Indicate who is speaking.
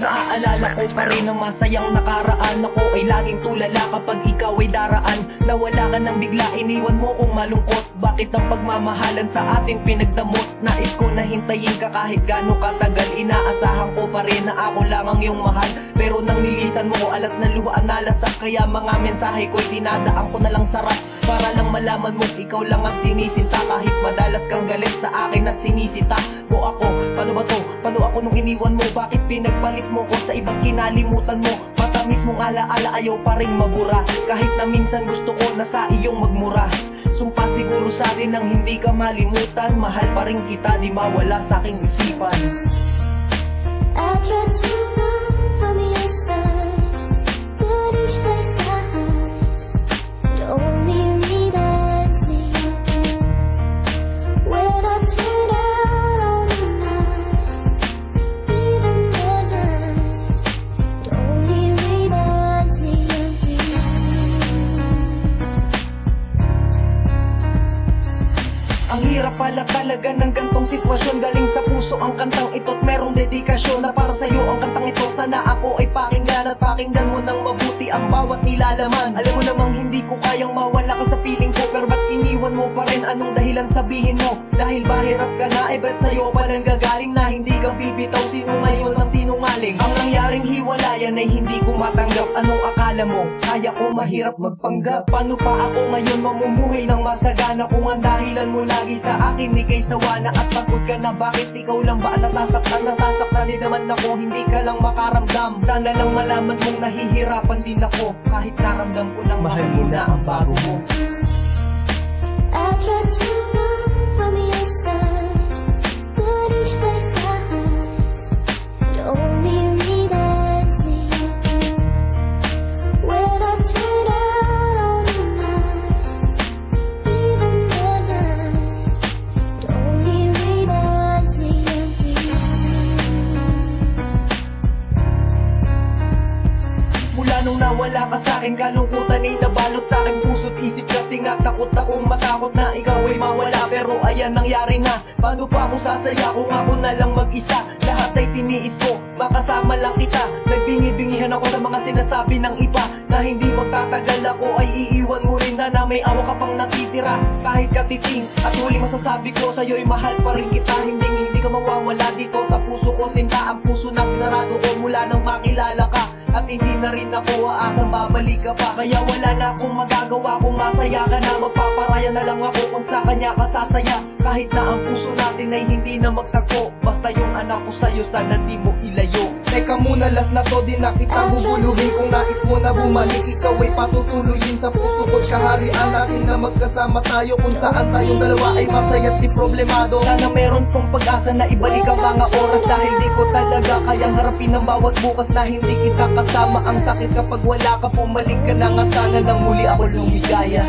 Speaker 1: Naaalala ko pa rin ang masayang nakaraan. Ako ay laging tulala kapag ikaw ay daraan. Nawala ka nang bigla, iniwan mo kong malungkot. Bakit ang pagmamahalan sa ating pinagdamot? Nais ko na hintayin ka kahit gano'ng katagal. Inaasahan ko pa rin na ako lang ang iyong mahal. Pero nang nilisan mo alat na luha nalasap. Kaya mga mensahe ko'y dinadaan ko na lang sarap Para lang malaman mo ikaw lang ang sinisinta Kahit madalas kang galit sa akin at sinisita ako Paano ba to? Paano ako nung iniwan mo? Bakit pinagpalit mo ko sa ibang kinalimutan mo? Matamis mong alaala ayaw pa rin mabura Kahit na minsan gusto ko na sa iyong magmura Sumpa siguro sa atin nang hindi ka malimutan Mahal pa rin kita di mawala sa aking isipan
Speaker 2: I tried to
Speaker 1: hirap pala talaga ng gantong sitwasyon. Galing sa puso ang kantang ito't merong dedikasyon. Na para sa'yo ang kantang ito Sana ako ay pakinggan at pakinggan mo ng mabuti Ang bawat nilalaman. Alam mo namang hindi ko kayang mawala ka sa feeling ko Pero iniwan mo pa rin anong dahilan sabihin mo? Dahil ba hirap ka na eh ba't sa'yo pa nang gagaling Na hindi ka bibitaw? Sino ngayon ang sinungaling? Ang nangyaring hiwalayan ay hindi ko matanggap. Anong akala mo? Kaya ko mahirap magpanggap. Paano pa ako ngayon mamumuhay ng masagana? Kung ang dahilan mo lagi sa akin Ikay sawa na at pagod ka na Bakit ikaw lang ba nasasaktan? Nasasaktan din naman ako Hindi ka lang makaramdam. Sana lang malaman mong nahihirapan din ako. Kahit naramdam ko lang mahal mo na ang bago mo nung nawala ka sa akin? Kalungkutan ay nabalot sa akin. Puso't isip kasi nga takot akong matakot na ikaw ay mawala. Pero ayan nangyari na. Paano pa ako sasaya kung ako na lang mag-isa? Lahat ay tiniis ko. Makasama lang kita. Nagbingi-bingihan ako sa mga sinasabi ng iba. Na hindi magtatagal ako ay iiwan mo Sana may awa ka pang natitira. Kahit katiting At huling masasabi ko sa'yo ay mahal pa rin kita. Hindi hindi ka mawawala dito. Sa puso ko Sinta ang puso na sinarado ko. Mula nang makilala ka at hindi na rin ako aasang babalik ka pa. Kaya wala na akong magagawa kung masaya ka na. Magpaparaya na lang ako kung sa kanya ka sasaya. Kahit na ang puso natin ay hindi na magtagpo Basta yung anak ko sa'yo sana di mo ilayo Teka muna last na to di na kita guguluhin Kung nais mo na bumalik ikaw ay patutuloyin Sa puso ko't kaharian natin na magkasama tayo Kung saan tayong dalawa ay masaya at di problemado. Sana meron pong pag-asa na ibalik ang mga oras Dahil di ko talaga kayang harapin ang bawat bukas na hindi kita kasama. Ang sakit kapag wala ka, bumalik ka na nga. Sana nang muli ako lumigaya